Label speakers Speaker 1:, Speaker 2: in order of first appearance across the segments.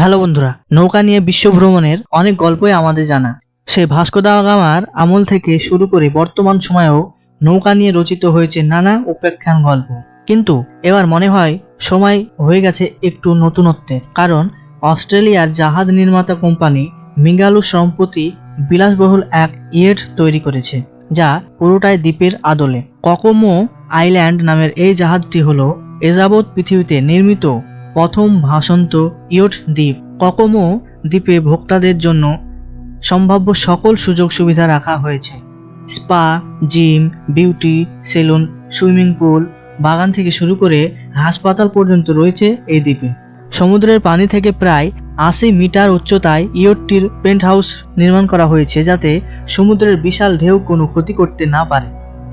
Speaker 1: Hello বন্ধুরা, নৌকা নিয়ে বিশ্ব ভ্রমণের অনেক গল্পই আমাদের জানা। সেই ভাস্কো দা গামার আমল থেকে শুরু করে বর্তমান সময়েও নৌকা নিয়ে রচিত হয়েছে নানা উপেক্ষান গল্প। কিন্তু এবার মনে হয় সময় হয়ে গেছে একটু নতুনত্বের কারণ অস্ট্রেলিয়ার জাহাজ নির্মাতা কোম্পানি মিঙ্গালু সম্প্রতি বিলাসবহুল এক ইয়েট তৈরি করেছে, যা পুরোটাই দ্বীপের আদলে। ককোমো আইল্যান্ড নামের এই জাহাজটি হলো এযাবৎ পৃথিবীতে নির্মিত প্রথম ভাসন্ত ইয়ট দ্বীপ। ককোমো দ্বীপে ভোক্তাদের জন্য সম্ভাব্য সকল সুযোগ সুবিধা রাখা হয়েছে। Spa, gym, beauty, salon, swimming pool, বাগান থেকে শুরু করে হাসপাতাল পর্যন্ত রয়েছে এই দ্বীপে। সমুদ্রের পানি থেকে প্রায় আশি মিটার উচ্চতায় ইয়টটির পেন্ট হাউস নির্মাণ করা হয়েছে যাতে সমুদ্রের বিশাল ঢেউ কোনো ক্ষতি করতে না পারে।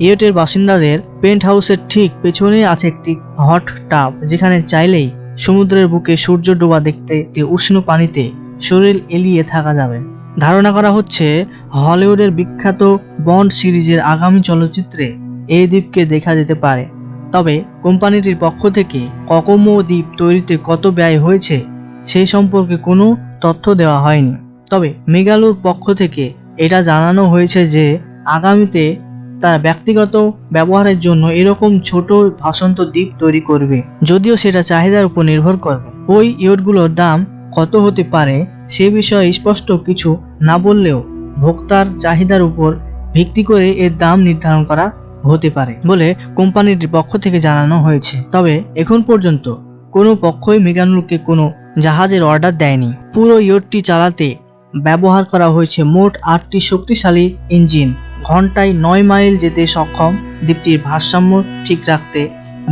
Speaker 1: ইয়টের বাসিন্দাদের পেন্ট হাউসের ঠিক পেছনে আছে একটি হট টাব, যেখানে চাইলেই সমুদ্রের বুকে সূর্য ডোবা দেখতে উষ্ণ পানিতে শরীর এলিয়ে থাকা যাবে। ধারণা করা হচ্ছে, হলিউডের বিখ্যাত বন্ড সিরিজের আগামী চলচ্চিত্রে এই দ্বীপকে দেখা যেতে পারে। তবে কোম্পানিটির পক্ষ থেকে ককমো দ্বীপ তৈরিতে কত ব্যয় হয়েছে সেই সম্পর্কে কোনো তথ্য দেওয়া হয়নি। তবে মেগালুর পক্ষ থেকে এটা জানানো হয়েছে যে, আগামীতে তার ব্যক্তিগত ব্যবহারের জন্য এরকম ছোট ভাসন্ত দ্বীপ তৈরি করবে। যদিও সেটা চাহিদার উপর নির্ভর করবে। ওই ইয়টগুলোর দাম কত হতে পারে সে বিষয়ে স্পষ্ট কিছু না বললেও ভোক্তার চাহিদার উপর ভিত্তি করে এর দাম নির্ধারণ করা হতে পারে বলে কোম্পানিটির পক্ষ থেকে জানানো হয়েছে। তবে এখন পর্যন্ত কোনো পক্ষই মেগানুরকে কোনো জাহাজের অর্ডার দেয়নি। পুরো ইয়টটি চালাতে ব্যবহার করা হয়েছে মোট আটটি শক্তিশালী ইঞ্জিন। ঘন্টায় নয় মাইল যেতে সক্ষম দ্বীপটির ভারসাম্য ঠিক রাখতে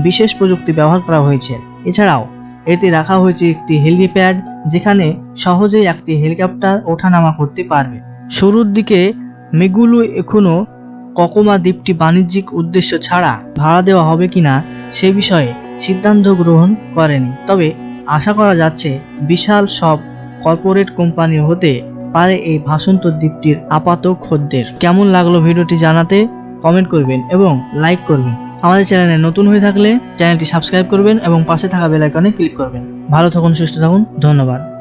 Speaker 1: বিশেষ প্রযুক্তি ব্যবহার করা হয়েছে। এছাড়াও, এতে রাখা হয়েছে একটি হেলিপ্যাড, যেখানে সহজেই একটি হেলিকপ্টার ওঠানামা করতে পারবে। শুরুর দিকে মেগুলু এখনও ককোমা দ্বীপটি বাণিজ্যিক উদ্দেশ্য ছাড়া ভাড়া দেওয়া হবে কিনা সে বিষয়ে সিদ্ধান্ত গ্রহণ করেনি। তবে আশা করা যাচ্ছে, বিশাল সব কর্পোরেট কোম্পানি হতে পারে এই ভাসন্ত দ্বীপটির আপাত খদ্দের। কেমন লাগল ভিডিওটি জানাতে কমেন্ট করবেন এবং লাইক করবেন। আমাদের চ্যানেলে নতুন হয়ে থাকলে চ্যানেলটি সাবস্ক্রাইব করবেন এবং পাশে থাকা বেল আইকনে ক্লিক করবেন। ভালো থাকুন, সুস্থ থাকুন, ধন্যবাদ।